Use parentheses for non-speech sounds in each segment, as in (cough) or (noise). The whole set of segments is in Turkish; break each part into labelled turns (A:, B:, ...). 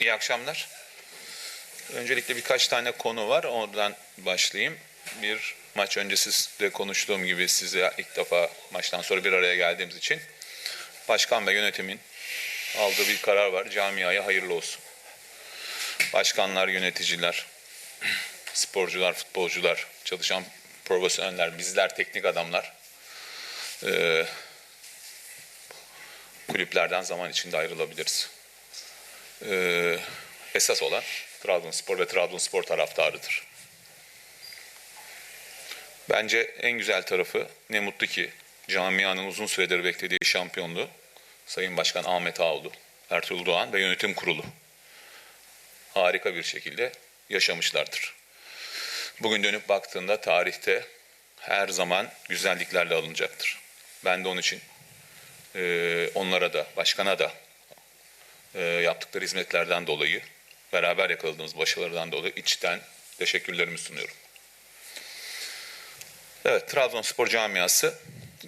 A: İyi akşamlar. Öncelikle birkaç tane konu var. Oradan başlayayım. Bir maç öncesi de konuştuğum gibi size ilk defa maçtan sonra bir araya geldiğimiz için başkan ve yönetimin aldığı bir karar var. Camiaya hayırlı olsun. Başkanlar, yöneticiler, (clears throat) sporcular, futbolcular, çalışan profesyoneller, bizler teknik adamlar eee, kulüplerden zaman içinde ayrılabiliriz. Eee, esas olan Trabzonspor ve Trabzonspor taraftarıdır. Bence en güzel tarafı ne mutlu ki camianın uzun süredir beklediği şampiyonluğu Sayın Başkan Ahmet Ağoğlu, Ertuğrul Doğan ve yönetim kurulu harika bir şekilde yaşamışlardır. Bugün dönüp baktığında tarihte her zaman güzelliklerle alınacaktır. Ben de onun için eee, onlara da, başkana da eee, yaptıkları hizmetlerden dolayı, beraber yakaladığımız başarılardan dolayı içten teşekkürlerimi sunuyorum. Evet, Trabzonspor camiası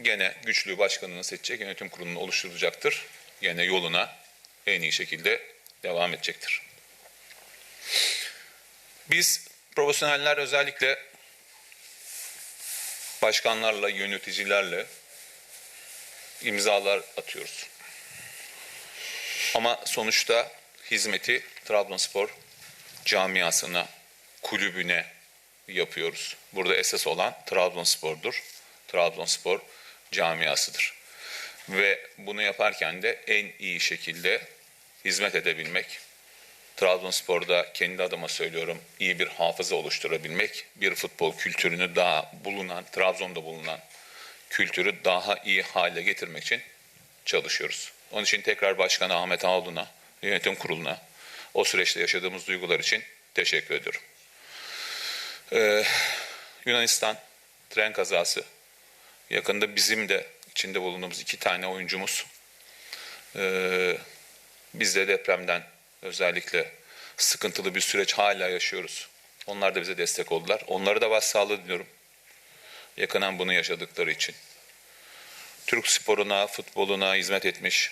A: gene güçlü başkanını seçecek, yönetim kurulunu oluşturacaktır. Gene yoluna en iyi şekilde devam edecektir. Biz profesyoneller özellikle başkanlarla, yöneticilerle imzalar atıyoruz. Ama sonuçta hizmeti Trabzonspor camiasına, kulübüne yapıyoruz. Burada esas olan Trabzonspor'dur. Trabzonspor camiasıdır. Ve bunu yaparken de en iyi şekilde hizmet edebilmek, Trabzonspor'da kendi adıma söylüyorum iyi bir hafıza oluşturabilmek, bir futbol kültürünü daha bulunan, Trabzon'da bulunan kültürü daha iyi hale getirmek için çalışıyoruz. Onun için tekrar Başkan Ahmet Ağoğlu'na, yönetim kuruluna o süreçte yaşadığımız duygular için teşekkür ediyorum. Ee, Yunanistan tren kazası. Yakında bizim de içinde bulunduğumuz iki tane oyuncumuz ee, biz de depremden özellikle sıkıntılı bir süreç hala yaşıyoruz. Onlar da bize destek oldular. Onlara da başsağlığı diliyorum. Yakından bunu yaşadıkları için. Türk sporuna, futboluna hizmet etmiş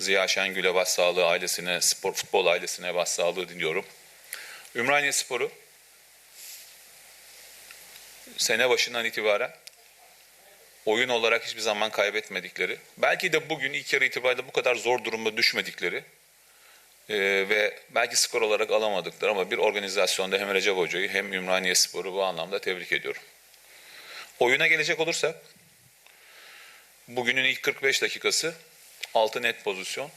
A: Ziya Şengül'e başsağlığı ailesine, spor futbol ailesine başsağlığı diliyorum. Ümraniye Sporu sene başından itibaren oyun olarak hiçbir zaman kaybetmedikleri, belki de bugün ilk yarı itibariyle bu kadar zor durumda düşmedikleri e, ve belki skor olarak alamadıkları ama bir organizasyonda hem Recep Hoca'yı hem Ümraniye Spor'u bu anlamda tebrik ediyorum. Oyuna gelecek olursak, bugünün ilk 45 dakikası 6 net pozisyon,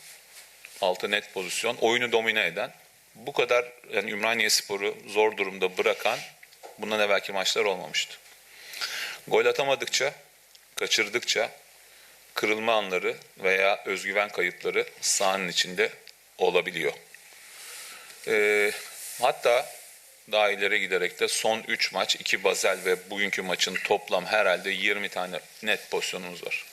A: 6 net pozisyon, oyunu domine eden, bu kadar yani Ümraniye Spor'u zor durumda bırakan bundan evvelki maçlar olmamıştı. Gol atamadıkça, kaçırdıkça kırılma anları veya özgüven kayıpları sahanın içinde olabiliyor. Ee, hatta daha ileri giderek de son 3 maç, 2 Bazel ve bugünkü maçın toplam herhalde 20 tane net pozisyonumuz var.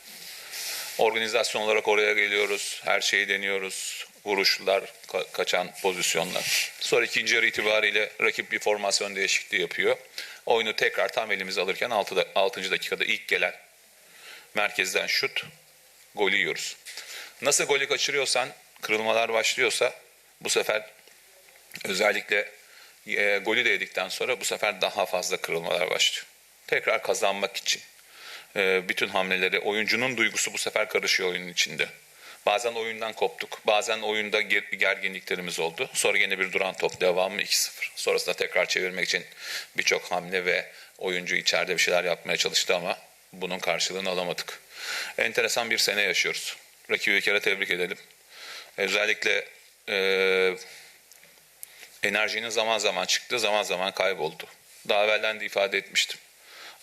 A: Organizasyon olarak oraya geliyoruz, her şeyi deniyoruz, vuruşlar, ka- kaçan pozisyonlar. Sonra ikinci yarı itibariyle rakip bir formasyon değişikliği yapıyor. Oyunu tekrar tam elimize alırken 6. 6. dakikada ilk gelen merkezden şut, golü yiyoruz. Nasıl golü kaçırıyorsan, kırılmalar başlıyorsa bu sefer özellikle e, golü de yedikten sonra bu sefer daha fazla kırılmalar başlıyor. Tekrar kazanmak için e, bütün hamleleri, oyuncunun duygusu bu sefer karışıyor oyunun içinde. Bazen oyundan koptuk, bazen oyunda ger- gerginliklerimiz oldu. Sonra yine bir duran top devamı 2-0. Sonrasında tekrar çevirmek için birçok hamle ve oyuncu içeride bir şeyler yapmaya çalıştı ama bunun karşılığını alamadık. Enteresan bir sene yaşıyoruz. Rakibi bir kere tebrik edelim. Özellikle e, enerjinin zaman zaman çıktığı zaman zaman kayboldu. Daha evvelden de ifade etmiştim.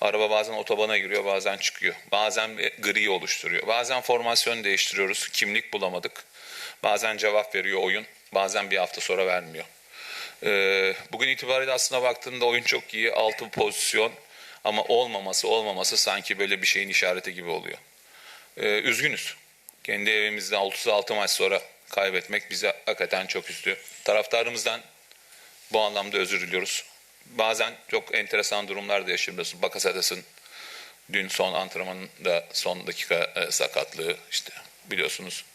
A: Araba bazen otobana giriyor bazen çıkıyor. Bazen gri oluşturuyor. Bazen formasyon değiştiriyoruz. Kimlik bulamadık. Bazen cevap veriyor oyun. Bazen bir hafta sonra vermiyor. Ee, bugün itibariyle aslında baktığında oyun çok iyi. Altı pozisyon ama olmaması olmaması sanki böyle bir şeyin işareti gibi oluyor. Ee, üzgünüz. Kendi evimizde 36 maç sonra kaybetmek bize hakikaten çok üstü. Taraftarımızdan bu anlamda özür diliyoruz. Bazen çok enteresan durumlar da yaşıyoruz. Bakasetas'ın dün son antrenmanında son dakika e, sakatlığı işte biliyorsunuz.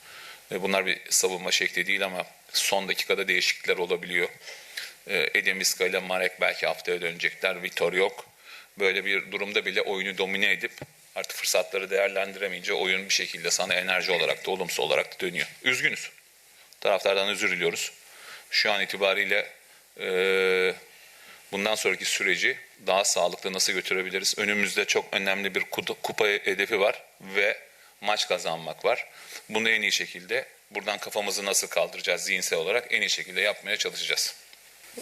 A: E, bunlar bir savunma şekli değil ama son dakikada değişiklikler olabiliyor. E, Edemiska ile Marek belki haftaya dönecekler. Vitor yok. Böyle bir durumda bile oyunu domine edip artık fırsatları değerlendiremeyince oyun bir şekilde sana enerji olarak da olumsuz olarak da dönüyor. Üzgünüz. Taraftardan özür diliyoruz. Şu an itibariyle e, bundan sonraki süreci daha sağlıklı nasıl götürebiliriz? Önümüzde çok önemli bir kupa hedefi var ve maç kazanmak var. Bunu en iyi şekilde buradan kafamızı nasıl kaldıracağız zihinsel olarak en iyi şekilde yapmaya çalışacağız.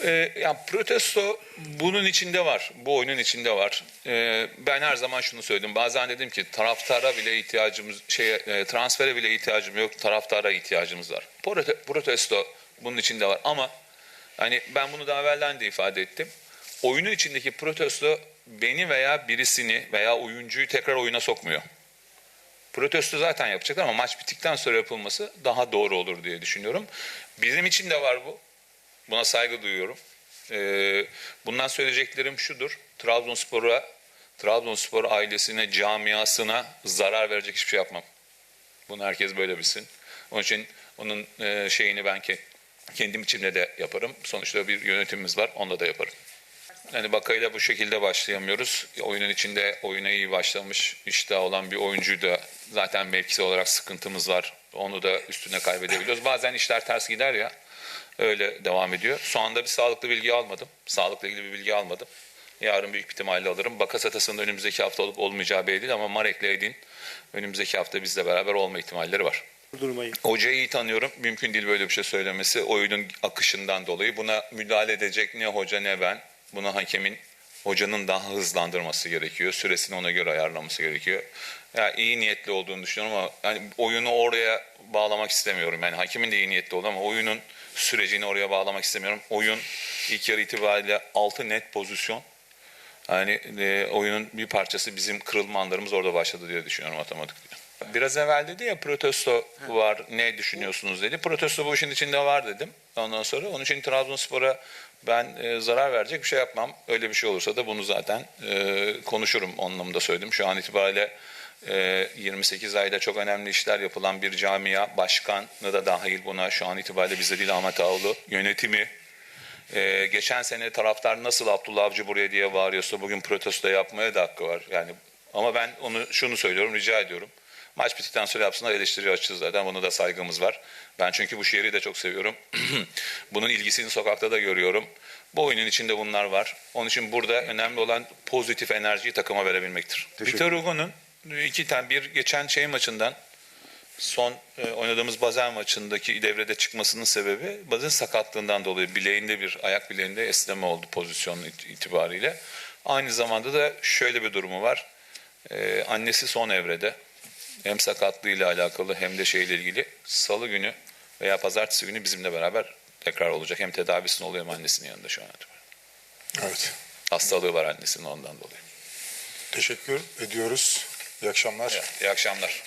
A: Ee, yani protesto bunun içinde var. Bu oyunun içinde var. Ee, ben her zaman şunu söyledim. Bazen dedim ki taraftara bile ihtiyacımız şey e, transfere bile ihtiyacım yok. Taraftara ihtiyacımız var. Prote- protesto bunun içinde var ama hani ben bunu daha evvelden de ifade ettim. Oyunun içindeki protesto beni veya birisini veya oyuncuyu tekrar oyuna sokmuyor. Protesto zaten yapacaklar ama maç bittikten sonra yapılması daha doğru olur diye düşünüyorum. Bizim için de var bu. Buna saygı duyuyorum. Ee, bundan söyleyeceklerim şudur. Trabzonspor'a, Trabzonspor ailesine, camiasına zarar verecek hiçbir şey yapmam. Bunu herkes böyle bilsin. Onun için onun e, şeyini ben kendim içimde de yaparım. Sonuçta bir yönetimimiz var, onda da yaparım. Yani Bakayla bu şekilde başlayamıyoruz. Oyunun içinde oyuna iyi başlamış, iştah olan bir oyuncuyu da zaten mevkisi olarak sıkıntımız var. Onu da üstüne kaybedebiliyoruz. Bazen işler ters gider ya. Öyle devam ediyor. Şu anda bir sağlıklı bilgi almadım. Sağlıkla ilgili bir bilgi almadım. Yarın büyük ihtimalle alırım. Bakasetas'ın önümüzdeki hafta olup olmayacağı belli değil ama Marek'le Edin önümüzdeki hafta bizle beraber olma ihtimalleri var.
B: Durmayı.
A: Hocayı iyi tanıyorum. Mümkün değil böyle bir şey söylemesi. Oyunun akışından dolayı. Buna müdahale edecek ne hoca ne ben. Buna hakemin hocanın daha hızlandırması gerekiyor. Süresini ona göre ayarlaması gerekiyor. Ya iyi niyetli olduğunu düşünüyorum ama yani oyunu oraya bağlamak istemiyorum. Yani hakemin de iyi niyetli oldu ama oyunun sürecini oraya bağlamak istemiyorum. Oyun ilk yarı itibariyle 6 net pozisyon. Yani e, oyunun bir parçası bizim kırılma anlarımız orada başladı diye düşünüyorum matematik. Biraz evvel dedi ya protesto var ne düşünüyorsunuz dedi. Protesto bu işin içinde var dedim. Ondan sonra onun için Trabzonspor'a ben e, zarar verecek bir şey yapmam. Öyle bir şey olursa da bunu zaten e, konuşurum anlamında söyledim. Şu an itibariyle e, 28 ayda çok önemli işler yapılan bir camia, başkanı da dahil buna şu an itibariyle bizde değil Ahmet Ağoğlu, yönetimi, ee, geçen sene taraftar nasıl Abdullah Avcı buraya diye bağırıyorsa bugün protesto yapmaya da hakkı var. Yani ama ben onu şunu söylüyorum, rica ediyorum. Maç bittikten sonra yapsınlar eleştiri açığız zaten. Buna da saygımız var. Ben çünkü bu şehri de çok seviyorum. (clears throat) Bunun ilgisini sokakta da görüyorum. Bu oyunun içinde bunlar var. Onun için burada önemli olan pozitif enerjiyi takıma verebilmektir. Vitor Hugo'nun iki tane bir geçen şey maçından son e, oynadığımız Bazen maçındaki devrede çıkmasının sebebi Bazen sakatlığından dolayı bileğinde bir ayak bileğinde esneme oldu pozisyon it- itibariyle. Aynı zamanda da şöyle bir durumu var. E, annesi son evrede hem sakatlığıyla alakalı hem de şeyle ilgili salı günü veya pazartesi günü bizimle beraber tekrar olacak. Hem tedavisini oluyor hem annesinin yanında şu an.
B: Evet.
A: Hastalığı var annesinin ondan dolayı.
B: Teşekkür ediyoruz. İyi akşamlar.
A: Evet, iyi akşamlar.